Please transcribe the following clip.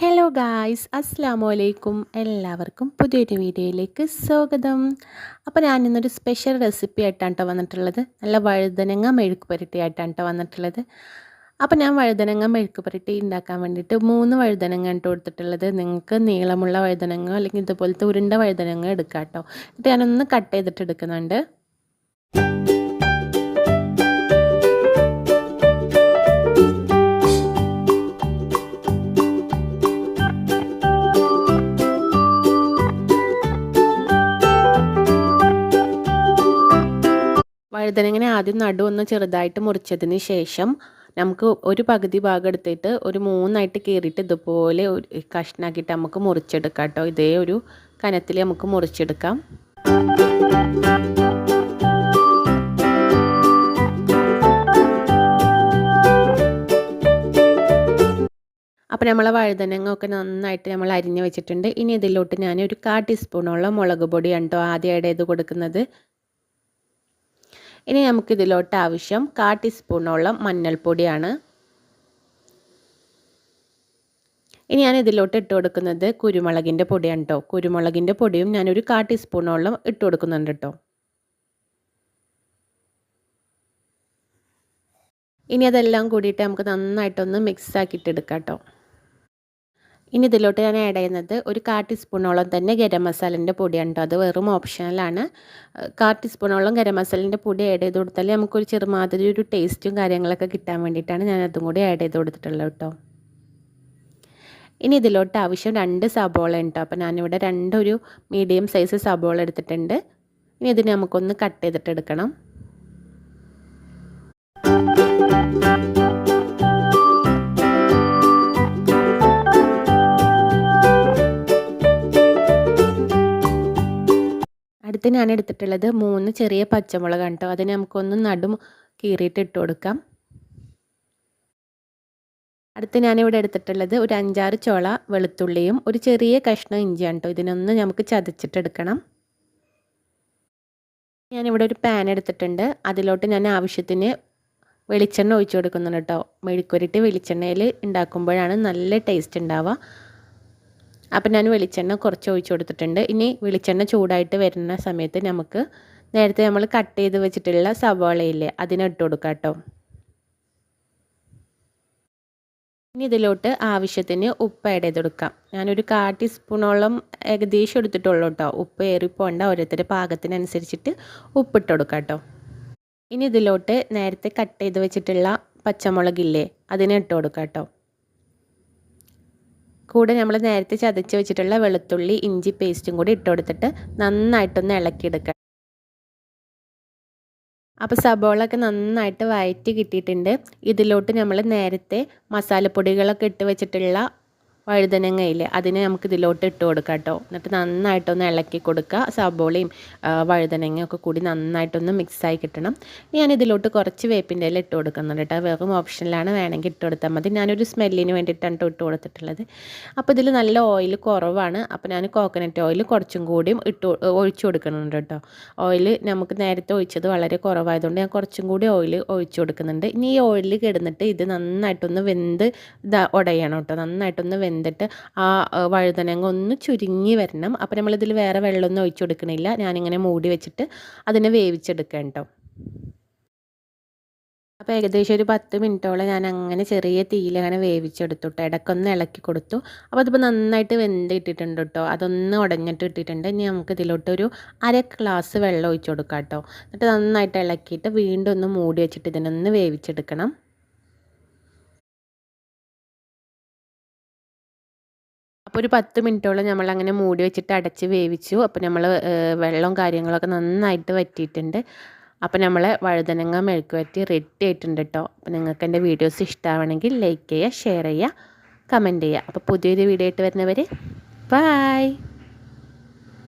Hello guys അസ്സാം വലൈക്കും എല്ലാവർക്കും പുതിയൊരു വീഡിയോയിലേക്ക് സ്വാഗതം. അപ്പോൾ ഞാനിന്നൊരു സ്പെഷ്യൽ റെസിപ്പി ആയിട്ടാണ് കേട്ടോ വന്നിട്ടുള്ളത്. നല്ല വഴുതനങ്ങ മെഴുക്ക് പുരട്ടി ആയിട്ടാണ് കേട്ടോ വന്നിട്ടുള്ളത്. അപ്പോൾ ഞാൻ വഴുതനങ്ങ മെഴുക്ക് പുരട്ടി ഉണ്ടാക്കാൻ വേണ്ടിയിട്ട് മൂന്ന് വഴുതനങ്ങ ഇട്ട് കൊടുത്തിട്ടുള്ളത് നിങ്ങൾക്ക് നീളമുള്ള വഴുതനങ്ങ അല്ലെങ്കിൽ ഇതുപോലത്തെ ഉരുണ്ട വഴുതനങ്ങ എടുക്കാം കേട്ടോ എന്നിട്ട് ഞാനൊന്ന് കട്ട് ചെയ്തിട്ട് എടുക്കുന്നുണ്ട്. വഴുതനങ്ങനെ ആദ്യം നടു ഒന്ന് ചെറുതായിട്ട് മുറിച്ചതിന് ശേഷം നമുക്ക് ഒരു പകുതി ഭാഗം എടുത്തിട്ട് ഒരു മൂന്നായിട്ട് കീറിയിട്ട് ഇതുപോലെ കഷ്ണാക്കിയിട്ട് നമുക്ക് മുറിച്ചെടുക്കാം കേട്ടോ. ഇതേ ഒരു കനത്തിൽ നമുക്ക് മുറിച്ചെടുക്കാം. അപ്പോൾ നമ്മളെ വഴുതനങ്ങ ഒക്കെ നന്നായിട്ട് നമ്മൾ അരിഞ്ഞ് വെച്ചിട്ടുണ്ട്. ഇനി ഇതിലോട്ട് ഞാൻ ഒരു കാ ടീസ്പൂണോളം മുളക് പൊടിയാണ് കേട്ടോ ആദ്യം ആഡ് ചെയ്ത് കൊടുക്കുന്നത്. ഇനി നമുക്കിതിലോട്ട് ആവശ്യം കാ ടീസ്പൂണോളം മഞ്ഞൾപ്പൊടിയാണ്. ഇനി ഞാൻ ഇതിലോട്ട് ഇട്ട് കൊടുക്കുന്നത് കുരുമുളകിന്റെ പൊടിയാണ് കേട്ടോ കുരുമുളകിന്റെ പൊടിയും ഞാനൊരു കാ ടീസ്പൂണോളം ഇട്ട് കൊടുക്കുന്നുണ്ട് കേട്ടോ ഇനി അതെല്ലാം കൂടിയിട്ട് നമുക്ക് നന്നായിട്ടൊന്ന് മിക്സ് ആക്കിയിട്ട് എടുക്കാം കേട്ടോ ഇനി ഇതിലോട്ട് ഞാൻ ആഡ് ചെയ്യുന്നത് ഒരു കാ ടീസ്പൂണോളം തന്നെ ഗരം മസാലന്റെ പൊടിയാണ് കേട്ടോ അത് വെറും ഓപ്ഷണലാണ് കാ ടീസ്പൂണോളം ഗരം മസാലന്റെ പൊടി ആഡ് ചെയ്ത് കൊടുത്താൽ നമുക്കൊരു ചെറുമാതിരി ഒരു ടേസ്റ്റും കാര്യങ്ങളൊക്കെ കിട്ടാൻ വേണ്ടിയിട്ടാണ് ഞാൻ അതും കൂടി ആഡ് ചെയ്ത് കൊടുത്തിട്ടുള്ളത് കേട്ടോ. ഇനി ഇതിലോട്ട് ആവശ്യം രണ്ട് സബോള ഉണ്ടോ. അപ്പോൾ ഞാനിവിടെ രണ്ടൊരു മീഡിയം സൈസ് സബോള എടുത്തിട്ടുണ്ട്. ഇനി ഇതിനെ നമുക്കൊന്ന് കട്ട് ചെയ്തിട്ട് എടുക്കണം. അടുത്ത് ഞാൻ എടുത്തിട്ടുള്ളത്. മൂന്ന് ചെറിയ പച്ചമുളക് കേട്ടോ അതിന് നമുക്കൊന്ന് നടും കീറിയിട്ട് ഇട്ട് കൊടുക്കാം. അടുത്ത് ഞാനിവിടെ എടുത്തിട്ടുള്ളത് ഒരു അഞ്ചാറ് ചോള വെളുത്തുള്ളിയും ഒരു ചെറിയ കഷ്ണം ഇഞ്ചിയാണ് കേട്ടോ ഇതിനൊന്ന് നമുക്ക് ചതച്ചിട്ടെടുക്കണം ഞാനിവിടെ ഒരു പാൻ എടുത്തിട്ടുണ്ട്. അതിലോട്ട് ഞാൻ ആവശ്യത്തിന് വെളിച്ചെണ്ണ ഒഴിച്ചു കൊടുക്കുന്നുണ്ട് കേട്ടോ മെഴുക്കുരുട്ടി വെളിച്ചെണ്ണയിൽ ഉണ്ടാക്കുമ്പോഴാണ് നല്ല ടേസ്റ്റ് ഉണ്ടാവുക. അപ്പം ഞാൻ വെളിച്ചെണ്ണ കുറച്ച് ഒഴിച്ചു കൊടുത്തിട്ടുണ്ട്. ഇനി വെളിച്ചെണ്ണ ചൂടായിട്ട് വരുന്ന സമയത്ത് നമുക്ക് നേരത്തെ നമ്മൾ കട്ട് ചെയ്ത് വെച്ചിട്ടുള്ള സവാളയില്ലേ അതിനിട്ട് കൊടുക്കാം കേട്ടോ. ഇനി ഇതിലോട്ട് ആവശ്യത്തിന് ഉപ്പ് ആഡ് ചെയ്ത് കൊടുക്കാം. ഞാനൊരു കാ ടീസ്പൂണോളം ഏകദേശം എടുത്തിട്ടുള്ളൂ കേട്ടോ. ഉപ്പ് ഏറിപ്പോണ്ട ഓരോരുത്തരുടെ പാകത്തിനനുസരിച്ചിട്ട് ഉപ്പിട്ട് കൊടുക്കാം കേട്ടോ. ഇനി ഇതിലോട്ട് നേരത്തെ കട്ട് ചെയ്ത് വെച്ചിട്ടുള്ള പച്ചമുളകില്ലേ അതിനെ ഇട്ട് കൊടുക്കാം കേട്ടോ. കൂടെ നമ്മൾ നേരത്തെ ചതച്ച് വെച്ചിട്ടുള്ള വെളുത്തുള്ളി ഇഞ്ചി പേസ്റ്റും കൂടി ഇട്ട് കൊടുത്തിട്ട് നന്നായിട്ടൊന്ന് ഇളക്കിയെടുക്കുക അപ്പോൾ സബോളൊക്കെ നന്നായിട്ട് വയറ്റി കിട്ടിയിട്ടുണ്ട്. ഇതിലോട്ട് നമ്മൾ നേരത്തെ മസാലപ്പൊടികളൊക്കെ ഇട്ട് വെച്ചിട്ടുള്ള വഴുതനങ്ങയില്ലേ അതിനെ നമുക്ക് ഇതിലോട്ട് ഇട്ട് കൊടുക്കാം കേട്ടോ എന്നിട്ട് നന്നായിട്ടൊന്ന് ഇളക്കി കൊടുക്കുക. സബോളയും വഴുതനങ്ങയും ഒക്കെ കൂടി നന്നായിട്ടൊന്ന് മിക്സായി കിട്ടണം. ഞാൻ ഇതിലോട്ട് കുറച്ച് വേപ്പിന്റെ ഇല ഇട്ട് കൊടുക്കുന്നുണ്ട് കേട്ടോ. വെറും ഓപ്ഷനിലാണ് വേണമെങ്കിൽ ഇട്ട് കൊടുത്താൽ മതി. ഞാനൊരു സ്മെല്ലിന് വേണ്ടിയിട്ടാണ് ഇട്ട് കൊടുത്തിട്ടുള്ളത്. അപ്പോൾ ഇതിൽ നല്ല ഓയിൽ കുറവാണ്. അപ്പോൾ ഞാൻ കോക്കനട്ട് ഓയിൽ കുറച്ചും കൂടിയും ഇട്ട് ഒഴിച്ചു കൊടുക്കുന്നുണ്ട് കേട്ടോ. ഓയിൽ നമുക്ക് നേരത്തെ ഒഴിച്ചത് വളരെ കുറവായതുകൊണ്ട് ഞാൻ കുറച്ചും കൂടി ഓയിൽ ഒഴിച്ചു കൊടുക്കുന്നുണ്ട്. ഇനി ഈ ഓയിലിൽ കിടന്നിട്ട് ഇത് നന്നായിട്ടൊന്ന് വെന്ത് ഉടയണം കേട്ടോ. നന്നായിട്ടൊന്ന് വെന്ത് വെന്തിട്ട് ആ വഴുതനങ്ങ ഒന്ന് ചുരുങ്ങി വരണം. അപ്പോൾ നമ്മളിതിൽ വേറെ വെള്ളമൊന്നും ഒഴിച്ചു കൊടുക്കണില്ല. ഞാനിങ്ങനെ മൂടി വെച്ചിട്ട് അതിനെ വേവിച്ചെടുക്കാം കേട്ടോ അപ്പോൾ ഏകദേശം ഒരു പത്ത് മിനിറ്റോളം ഞാൻ അങ്ങനെ ചെറിയ തീയിൽ അങ്ങനെ വേവിച്ചെടുത്തു കേട്ടോ ഇടയ്ക്കൊന്ന് ഇളക്കി കൊടുത്തു. അപ്പോൾ അതിപ്പോൾ നന്നായിട്ട് വെന്ത് ഇട്ടിട്ടുണ്ട് കേട്ടോ അതൊന്ന് ഉടഞ്ഞിട്ട് ഇട്ടിട്ടുണ്ട്. ഇനി നമുക്ക് ഇതിലോട്ട് ഒരു അര ഗ്ലാസ് വെള്ളം ഒഴിച്ചു കൊടുക്കാം കേട്ടോ എന്നിട്ട് നന്നായിട്ട് ഇളക്കിയിട്ട് വീണ്ടും ഒന്ന് മൂടി വെച്ചിട്ട് ഇതിനൊന്ന് വേവിച്ചെടുക്കണം. അപ്പോൾ ഒരു പത്ത് മിനിറ്റോളം നമ്മൾ അങ്ങനെ മൂടി വെച്ചിട്ട് അടച്ച് വേവിച്ചു. അപ്പോൾ നമ്മൾ വെള്ളവും കാര്യങ്ങളൊക്കെ നന്നായിട്ട് വറ്റിയിട്ടുണ്ട്. അപ്പോൾ നമ്മൾ വഴുതനങ്ങ മെഴുക്ക് വറ്റി റെഡി ആയിട്ടുണ്ട് കേട്ടോ അപ്പോൾ നിങ്ങൾക്ക് എന്റെ വീഡിയോസ് ഇഷ്ടമാണെങ്കിൽ ലൈക്ക് ചെയ്യുക ഷെയർ ചെയ്യുക കമന്റ് ചെയ്യുക. അപ്പോൾ പുതിയൊരു വീഡിയോ ആയിട്ട് വരുന്നവർ ബായ്